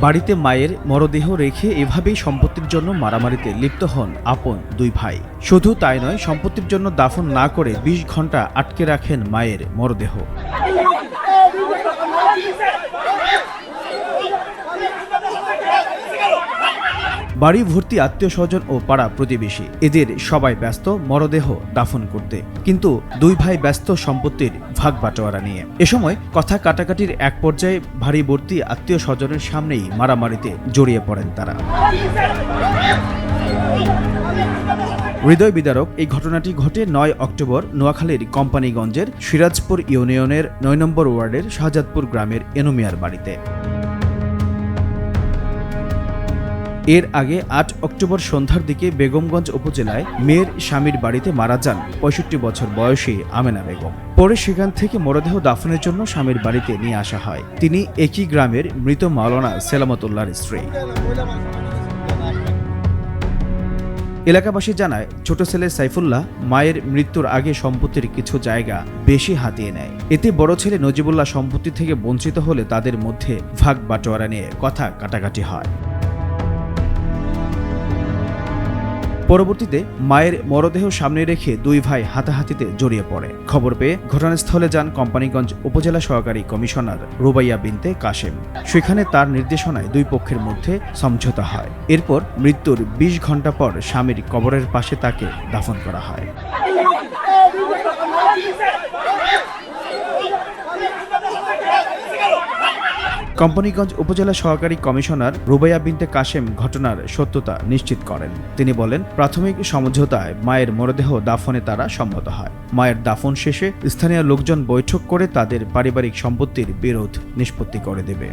বাড়িতে মায়ের মরদেহ রেখে এভাবেই সম্পত্তির জন্য মারামারিতে লিপ্ত হন আপন দুই ভাই। শুধু তাই নয়, সম্পত্তির জন্য দাফন না করে ২০ ঘণ্টা আটকে রাখেন মায়ের মরদেহ। বাড়ি ভর্তি আত্মীয় স্বজন ও পাড়া প্রতিবেশী। এদের সবাই ব্যস্ত, মরদেহ দাফন করতে। কিন্তু দুই ভাই ব্যস্ত সম্পত্তির ভাগ বাটোয়ারা নিয়ে। এ সময় কথা কাটাকাটির এক পর্যায়ে ভারী ভর্তি আত্মীয় স্বজনের সামনেই মারামারিতে জড়িয়ে পড়েন তারা। হৃদয় বিদারক, এই ঘটনাটি ঘটে নয় অক্টোবর নোয়াখালীর কোম্পানিগঞ্জের সিরাজপুর ইউনিয়নের নয় নম্বর ওয়ার্ডের শাহজাদপুর গ্রামের এনুমিয়ার বাড়িতে। এর আগে আট অক্টোবর সন্ধ্যার দিকে বেগমগঞ্জ উপজেলায় মেয়ের স্বামীর বাড়িতে মারা যান পঁয়ষট্টি বছর বয়সী আমেনা বেগম। পরে সেখান থেকে মরদেহ দাফনের জন্য স্বামীর বাড়িতে নিয়ে আসা হয়। তিনি একই গ্রামের মৃত মাওলানা সেলামতুল্লাহর স্ত্রী। এলাকাবাসী জানায়, ছোট ছেলে সাইফুল্লাহ মায়ের মৃত্যুর আগে সম্পত্তির কিছু জায়গা বেশি হাতিয়ে নেয়। এতে বড় ছেলে নজিবুল্লাহ সম্পত্তি থেকে বঞ্চিত হলে তাদের মধ্যে ভাগ বাটোয়ারা নিয়ে কথা কাটাকাটি হয়। পরবর্তীতে মায়ের মরদেহ সামনে রেখে দুই ভাই হাতাহাতিতে জড়িয়ে পড়ে। খবর পেয়ে ঘটনাস্থলে যান কোম্পানিগঞ্জ উপজেলা সহকারী কমিশনার রুবাইয়া বিনতে কাশেম। সেখানে তার নির্দেশনায় দুই পক্ষের মধ্যে সমঝোতা হয়। এরপর মৃত্যুর ২০ ঘণ্টা পর স্বামীর কবরের পাশে তাকে দাফন করা হয়। কোম্পানিগঞ্জ উপজেলা সহকারী কমিশনার রুবাইয়া বিনতে কাশেম ঘটনার সত্যতা নিশ্চিত করেন। তিনি বলেন, প্রাথমিক সমঝোতায় মায়ের মরদেহ দাফনে তারা সম্মত হয়। মায়ের দাফন শেষে স্থানীয় লোকজন বৈঠক করে তাদের পারিবারিক সম্পত্তির বিরোধ নিষ্পত্তি করে দেবে।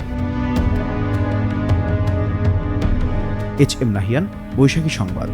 এইচ এম নাহিয়ান, বৈশাখী সংবাদ।